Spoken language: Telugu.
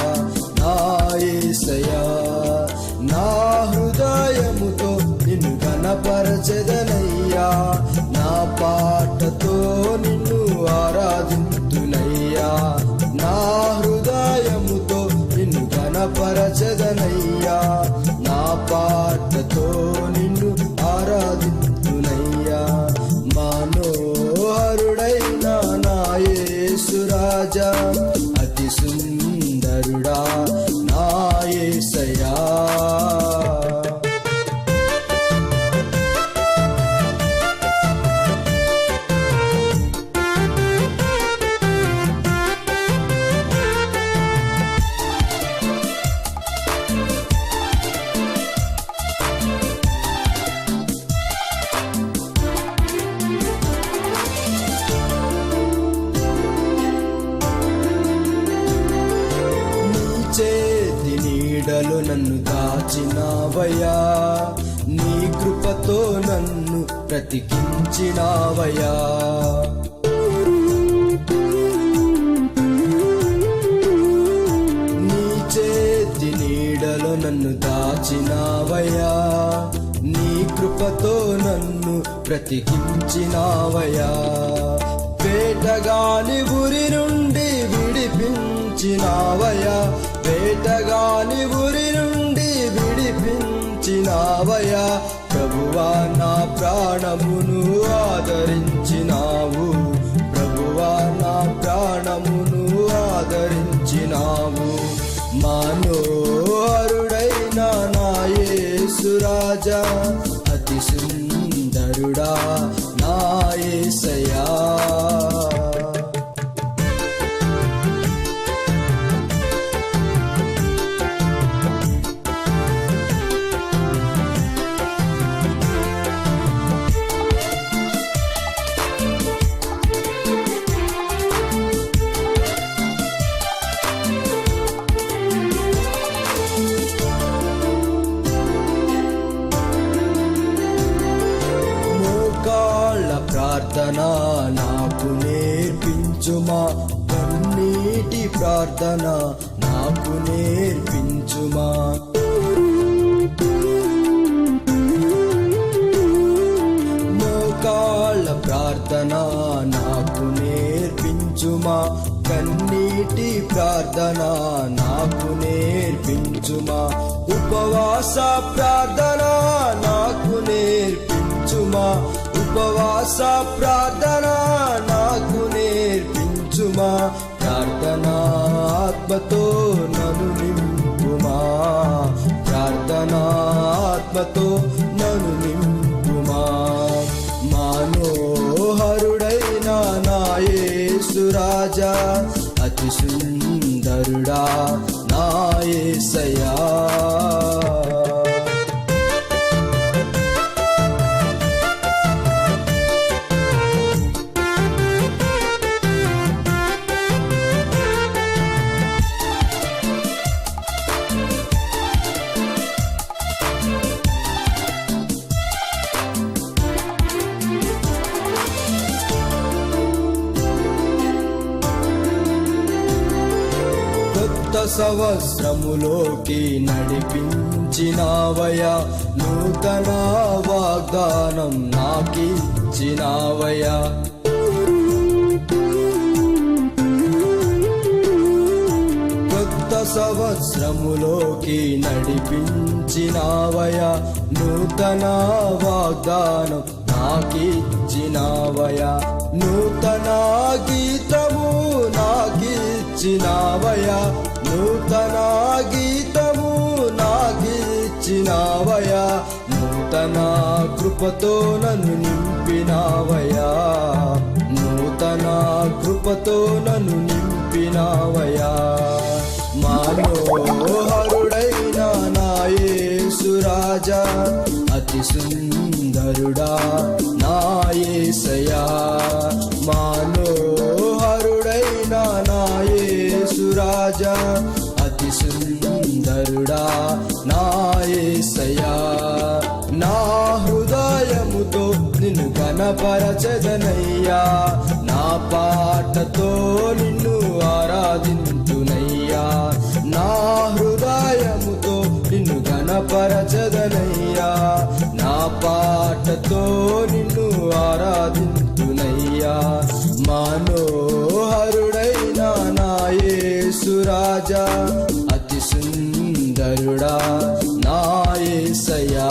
సుందరుడా చేతి నీడలు నన్ను దాచినావయ్యా. నీ కృపతో నన్ను బ్రతికించినావయ్యా. నీ చేతి నీడలు నన్ను దాచినావయ్యా. నీ కృపతో నన్ను బ్రతికించినావయ్యా. వేటగాని ఉరి నుండి విడిపించినావయ్యా. వేటగాని ఉరి నుండి విడిపించినావయా ప్రభువా నా ప్రాణమును ఆదరించినావు. ప్రభువా నా ప్రాణమును ఆదరించినావు. మనోహరుడైన నా యేసురాజా అతి సుందరుడా నాయే ప్రార్థన నాకు నేర్పించుమా. కన్నీటి ప్రార్థన నాకు నేర్పించుమా. మోకాళ్ళ ప్రార్థన నాకు నేర్పించుమా. కన్నీటి ప్రార్థన నాకు నేర్పించుమా. ఉపవాస ప్రార్థన నాకు నేర్పించుమా. ఉపవాస ప్రార్థన నాకు నేర్పించుమా. ప్రార్థన ఆత్మతో నన్ను నింపుమా. ప్రార్థన ఆత్మతో నన్ను నింపుమా. మనోహరుడైన నాయేసురాజా అతి సుందరుడా నా సంవత్సరములోకి నడిపించినావయ్యా. నూతన వాగ్దానం నాకిచ్చినావయ్యా. కొత్త సంవత్సరములోకి నడిపించినావయ్యా. నూతన వాగ్దానం నాకిచ్చినావయ్యా. నూతన గీతము నాకిచ్చినావయ్యా. నూతన గీతము నాకిచ్చినావయ్యా నూతన కృపతో నన్ను నింపినావయా నూతన కృపతో నన్ను నింపినావయా మనోహరుడైన నాయేసురాజా అతి సుందరుడా నాయేసయా నాయసయా నా హృదయముతో నిన్ను గణపరచదనయ్యా నా పాటతో నిన్ను ఆరాధించునయ్యా నా హృదయముతో నిన్ను గణపరచదనయ్యా నా పాటతో నిన్ను ఆరాధించునయ్యా. మనోహరుడైన నాయసురాజా అతి సుందర ధరుడా నాయసయా